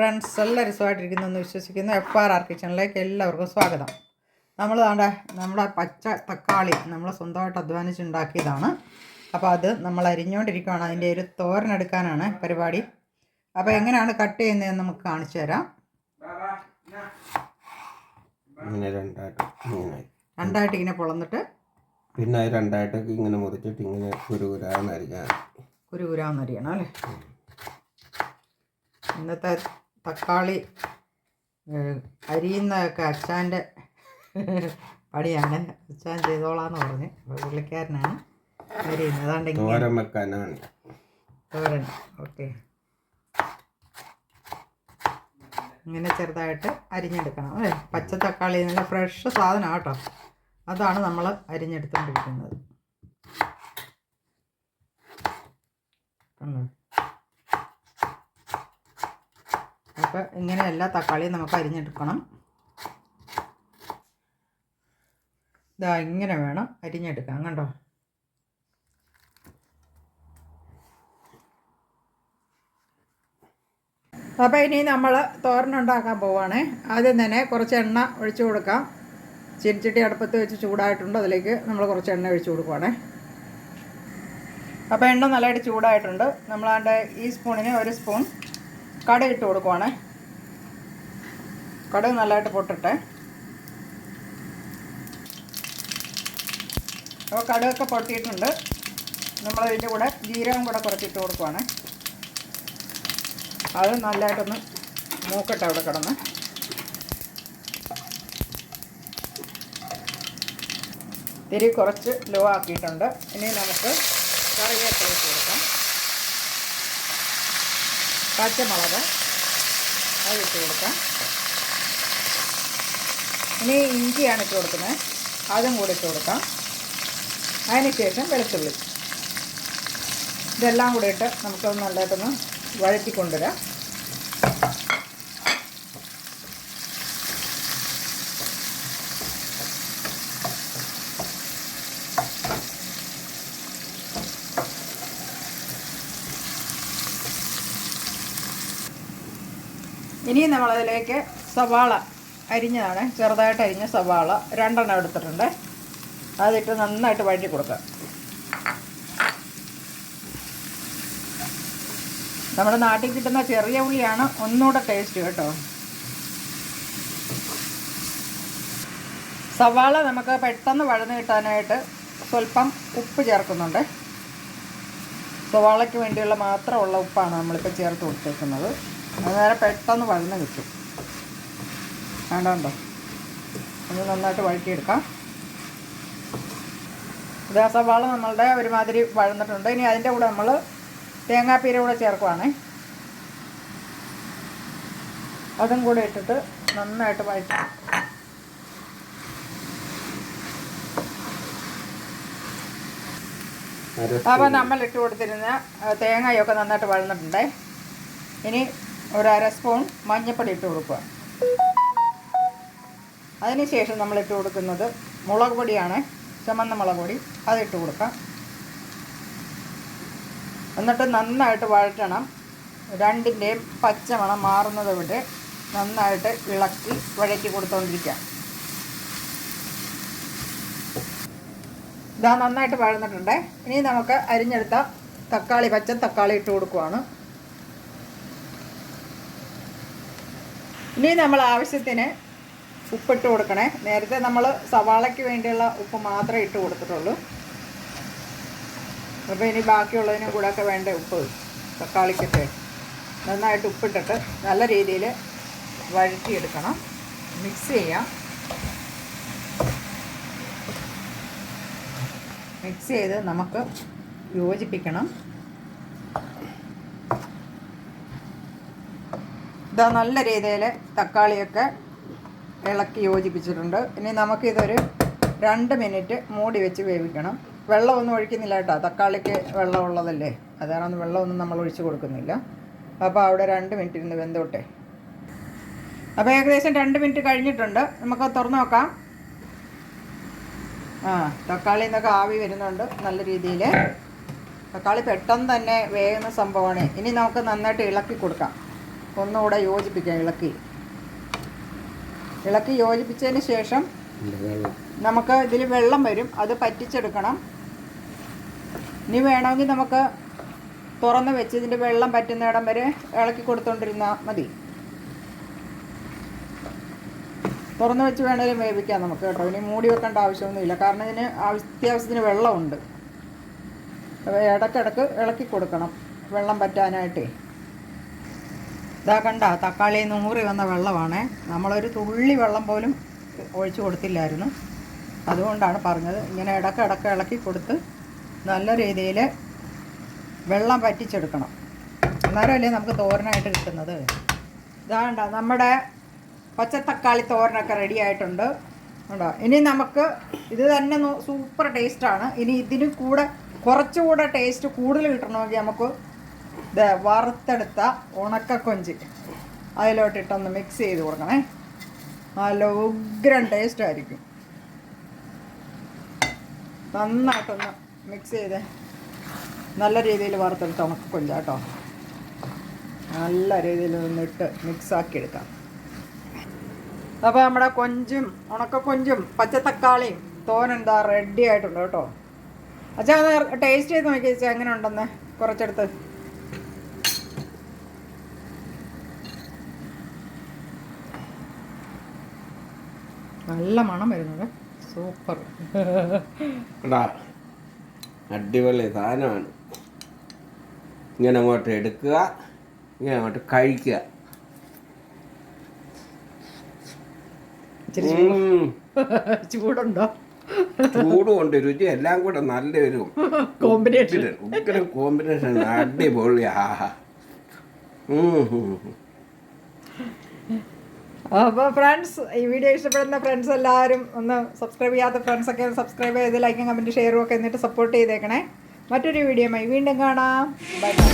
Friends എല്ലാവരും സുഖമായിട്ടിരിക്കുന്നു എന്ന് വിശ്വസിക്കുന്നു. എഫ് ആർ ആർ കിച്ചണിലേക്ക് എല്ലാവർക്കും സ്വാഗതം. നമ്മൾ താണ്ട നമ്മുടെ പച്ച തക്കാളി നമ്മൾ സ്വന്തമായിട്ട് അധ്വാനിച്ചുണ്ടാക്കിയതാണ്. അപ്പോൾ അത് നമ്മൾ അരിഞ്ഞുകൊണ്ടിരിക്കുകയാണ് അതിന്റെ ഒരു തോരനെടുക്കാനാണ് പരിപാടി. അപ്പോൾ എങ്ങനെയാണ് കട്ട് ചെയ്യുന്നതെന്ന് നമുക്ക് കാണിച്ചു തരാം. രണ്ടായിട്ട് ഇങ്ങനെ. പൊളന്നിട്ട് പിന്നെ അത് രണ്ടായിട്ടൊക്കെ ഇങ്ങനെ മുറിച്ചിട്ട് ഇങ്ങനെ ഒരു കുരുകുരാന്നരിയണം അല്ലേ? ഇന്നത്തെ തക്കാളി അരിയുന്നതൊക്കെ അച്ഛാന്റെ പണിയാണ്. അച്ഛാൻ ചെയ്തോളാന്ന് പറഞ്ഞ്. അപ്പോൾ പുള്ളിക്കാരനാണ്. അരിയുന്നത്. അതാണ്ട് തോരൻ വെക്കാനാണ്. തോരൻ. ഓക്കെ. ഇങ്ങനെ ചെറുതായിട്ട് അരിഞ്ഞെടുക്കണം. അല്ലേ? പച്ച തക്കാളി നല്ല ഫ്രഷ് സാധനമാണ് കേട്ടോ. അതാണ് നമ്മൾ അരിഞ്ഞെടുത്തുകൊണ്ടിരിക്കുന്നത് കണ്ടോ? അപ്പോൾ ഇങ്ങനെ എല്ലാ തക്കാളിയും നമുക്ക് അരിഞ്ഞെടുക്കണം. ഇതാ ഇങ്ങനെ വേണം അരിഞ്ഞെടുക്കാൻ കണ്ടോ? അപ്പോൾ ഇനി നമ്മൾ തോരനുണ്ടാക്കാൻ പോവുകയാണേ ആദ്യം തന്നെ കുറച്ച് എണ്ണ ഒഴിച്ചു കൊടുക്കാം. ചിരിച്ചിട്ടി അടുപ്പത്ത് വെച്ച് ചൂടായിട്ടുണ്ട്. അതിലേക്ക് നമ്മൾ കുറച്ച് എണ്ണ ഒഴിച്ചു കൊടുക്കുവാണേ. അപ്പോൾ എണ്ണ നല്ലതായിട്ട് ചൂടായിട്ടുണ്ട്. നമ്മളാണ്ട് ഈ സ്പൂണിന് ഒരു സ്പൂൺ കടുക് ഇട്ട് കൊടുക്കുവാണേ. കടുക് നല്ലതായിട്ട് പൊട്ടട്ടെ. അപ്പോൾ കടുകൊക്കെ പൊട്ടിയിട്ടുണ്ട്. നമ്മൾ ഇതിന്റെ കൂടെ ജീരകം കൂടെ കുറച്ചിട്ട് കൊടുക്കുവാണ്. അത് നല്ലതായിട്ടൊന്ന് മൂക്കട്ടെ അവിടെ കിടന്ന്. തിരി കുറച്ച് ലോ ആക്കിയിട്ടുണ്ട്. ഇനി നമുക്ക് കറിവേപ്പില കൊടുക്കാം. പച്ചമുളക് അത് ഇട്ട് കൊടുക്കാം. ഇനി ഇഞ്ചിയാണ് ഇട്ട് കൊടുക്കുന്നത്. അതും കൂടി ഇട്ട് കൊടുക്കാം. അതിനുശേഷം വെളുത്തുള്ളി. ഇതെല്ലാം കൂടി ഇട്ട് നമുക്കൊന്ന് നല്ലതായിട്ടൊന്ന് വഴറ്റിക്കൊണ്ടുവരാം ഇനി നമ്മളതിലേക്ക് സവാള അരിഞ്ഞതാണ്. ചെറുതായിട്ട് അരിഞ്ഞ സവാള രണ്ടെണ്ണം എടുത്തിട്ടുണ്ട്. അതിട്ട് നന്നായിട്ട് വഴറ്റി കൊടുക്കാം നമ്മുടെ നാട്ടിൽ കിട്ടുന്ന ചെറിയ ഉള്ളിയാണ് ഒന്നുകൂടെ ടേസ്റ്റ് കേട്ടോ. സവാള നമുക്ക് പെട്ടെന്ന് വഴന്ന് കിട്ടാനായിട്ട് സ്വല്പം ഉപ്പ് ചേർക്കുന്നുണ്ട്. സവാളയ്ക്ക് വേണ്ടിയുള്ള മാത്രമുള്ള ഉപ്പാണ് നമ്മളിപ്പോൾ ചേർത്ത് കൊടുത്തേക്കുന്നത്. അന്നേരം പെട്ടെന്ന് വഴന്ന് കിട്ടും. വേണ്ടോ ഒന്ന് നന്നായിട്ട് വഴറ്റിയെടുക്കാം. ഇത് സവാള നമ്മളുടെ ഒരുമാതിരി വഴന്നിട്ടുണ്ട്. ഇനി അതിന്റെ കൂടെ നമ്മൾ തേങ്ങാപ്പീര കൂടെ ചേർക്കുവാണേ. അതും കൂടെ ഇട്ടിട്ട് നന്നായിട്ട് വഴറ്റി. അപ്പം അപ്പോൾ നമ്മൾ ഇട്ട് കൊടുത്തിരുന്ന തേങ്ങയൊക്കെ നന്നായിട്ട് വഴന്നിട്ടുണ്ടേ. ഇനി ഒരു അര സ്പൂൺ മഞ്ഞൾപ്പൊടി ഇട്ട് കൊടുക്കുക. അതിനുശേഷം നമ്മൾ ഇട്ട് കൊടുക്കുന്നത് മുളക് പൊടിയാണ്. ചുമന്ന മുളക് പൊടി. അതിട്ട് കൊടുക്കാം എന്നിട്ട് നന്നായിട്ട് വഴറ്റണം. രണ്ടിന്റെയും പച്ചമണം മാറുന്നത് വരെ നന്നായിട്ട് ഇളക്കി വഴക്കി കൊടുത്തുകൊണ്ടിരിക്കാം ഇതാ നന്നായിട്ട് വഴന്നിട്ടുണ്ട്. ഇനി നമുക്ക് അരിഞ്ഞെടുത്ത തക്കാളി പച്ച തക്കാളി ഇട്ട് കൊടുക്കുവാണ്. ഇനി നമ്മൾ ആവശ്യത്തിന് ഉപ്പിട്ട് കൊടുക്കണേ. നേരത്തെ നമ്മൾ സവാളയ്ക്ക് വേണ്ടിയുള്ള ഉപ്പ് മാത്രമേ ഇട്ട് കൊടുത്തിട്ടുള്ളൂ. അപ്പോൾ ഇനി ബാക്കിയുള്ളതിനും കൂടെ ഒക്കെ വേണ്ട ഉപ്പ് തക്കാളിക്കൊക്കെ നന്നായിട്ട് ഉപ്പിട്ടിട്ട് നല്ല രീതിയിൽ വഴറ്റിയെടുക്കണം. മിക്സ് ചെയ്യാം. മിക്സ് ചെയ്ത് നമുക്ക് യോജിപ്പിക്കണം. ഇതാ നല്ല രീതിയിൽ തക്കാളിയൊക്കെ ഇളക്കി യോജിപ്പിച്ചിട്ടുണ്ട്. ഇനി നമുക്കിതൊരു രണ്ട് മിനിറ്റ് മൂടി വെച്ച് വേവിക്കണം. വെള്ളമൊന്നും ഒഴിക്കുന്നില്ല കേട്ടോ. തക്കാളിക്ക് വെള്ളമുള്ളതല്ലേ? അതാണ് വെള്ളമൊന്നും നമ്മൾ ഒഴിച്ചു കൊടുക്കുന്നില്ല. അപ്പോൾ അവിടെ രണ്ട് മിനിറ്റ് ഇരുന്ന് വെന്തോട്ടെ. അപ്പോൾ ഏകദേശം രണ്ട് മിനിറ്റ് കഴിഞ്ഞിട്ടുണ്ട്. നമുക്ക് തുറന്നു നോക്കാം. ആ തക്കാളി നിന്നൊക്കെ ആവി വരുന്നുണ്ട് നല്ല രീതിയിൽ തക്കാളി പെട്ടെന്ന് തന്നെ വേകുന്ന സംഭവമാണ്. ഇനി നമുക്ക് നന്നായിട്ട് ഇളക്കി കൊടുക്കാം. ഒന്നുകൂടെ യോജിപ്പിക്കാം ഇളക്കി. ഇളക്കി യോജിപ്പിച്ചതിന് ശേഷം നമുക്ക് ഇതിൽ വെള്ളം വരും അത് പറ്റിച്ചെടുക്കണം. ഇനി വേണമെങ്കിൽ നമുക്ക് തുറന്ന് വെച്ച് ഇതിന്റെ വെള്ളം പറ്റുന്നിടം വരെ ഇളക്കി കൊടുത്തോണ്ടിരുന്നാൽ മതി. തുറന്ന് വെച്ച് വേണേലും വേവിക്കാം നമുക്ക് കേട്ടോ. ഇനി മൂടി വെക്കേണ്ട ആവശ്യമൊന്നുമില്ല. കാരണം ഇതിന് അത്യാവശ്യത്തിന് വെള്ളമുണ്ട്. ഇടയ്ക്കിടക്ക് ഇളക്കി കൊടുക്കണം വെള്ളം പറ്റാനായിട്ടേ. ഇതാ കണ്ട തക്കാളി നൂറി വന്ന വെള്ളമാണേ. നമ്മളൊരു തുള്ളി വെള്ളം പോലും ഒഴിച്ചു കൊടുത്തില്ലായിരുന്നു. അതുകൊണ്ടാണ് പറഞ്ഞത്. ഇങ്ങനെ ഇടയ്ക്ക് ഇടയ്ക്ക് ഇളക്കി കൊടുത്ത് നല്ല രീതിയിൽ വെള്ളം പറ്റിച്ചെടുക്കണം അന്നേരമല്ലേ നമുക്ക് തോരനായിട്ട് കിട്ടുന്നത്. ഇതാണ്ട നമ്മുടെ പച്ചത്തക്കാളി തോരനൊക്കെ റെഡി ആയിട്ടുണ്ട്. ഉണ്ടോ ഇനി നമുക്ക് ഇത് തന്നെ സൂപ്പർ ടേസ്റ്റാണ് ഇനി ഇതിന് കൂടെ കുറച്ചുകൂടെ ടേസ്റ്റ് കൂടുതൽ കിട്ടണമെങ്കിൽ നമുക്ക് ഇത് വറുത്തെടുത്ത ഉണക്കക്കൊഞ്ച്. അതിലോട്ടിട്ടൊന്ന് മിക്സ് ചെയ്ത് കൊടുക്കണേ. നല്ല ഉഗ്രൻ ടേസ്റ്റ് ആയിരിക്കും. നന്നായിട്ടൊന്ന് മിക്സ് ചെയ്ത്. നല്ല രീതിയിൽ വറുത്തെടുത്ത ഉണക്കക്കൊഞ്ച് കേട്ടോ നല്ല രീതിയിൽ ഒന്നിട്ട് മിക്സാക്കി എടുക്കാം. അപ്പോൾ നമ്മുടെ കൊഞ്ചും ഉണക്കക്കൊഞ്ചും പച്ചത്തക്കാളിയും എന്താ റെഡി ആയിട്ടുണ്ട് കേട്ടോ. അച്ഛാ അത് ടേസ്റ്റ് ചെയ്ത് നോക്കി ചേച്ചാ എങ്ങനെ ഉണ്ടെന്ന്? കുറച്ചെടുത്ത്. നല്ല മണം വരുന്നത്. സൂപ്പർ. അടിപൊളി സാധനമാണ്. ഇങ്ങനെ അങ്ങോട്ട് എടുക്കുക ഇങ്ങനെ അങ്ങോട്ട് കഴിക്കുക. ചൂടുണ്ടോ? ചൂടും ഉണ്ട് രുചി എല്ലാം കൂടെ നല്ലൊരു കോമ്പിനേഷൻ കോമ്പിനേഷൻ അടിപൊളി ആഹാ. അപ്പോൾ ഫ്രണ്ട്സ് ഈ വീഡിയോ ഇഷ്ടപ്പെടുന്ന ഫ്രണ്ട്സ് എല്ലാവരും ഒന്ന് സബ്സ്ക്രൈബ് ചെയ്യാത്ത ഫ്രണ്ട്സ് ഒക്കെ സബ്സ്ക്രൈബ് ചെയ്ത് ലൈക്കും കമന്റ് ഷെയറും ഒക്കെ എന്നിട്ട് സപ്പോർട്ട് ചെയ്തേക്കണേ. മറ്റൊരു വീഡിയോയുമായി വീണ്ടും കാണാം. Bye bye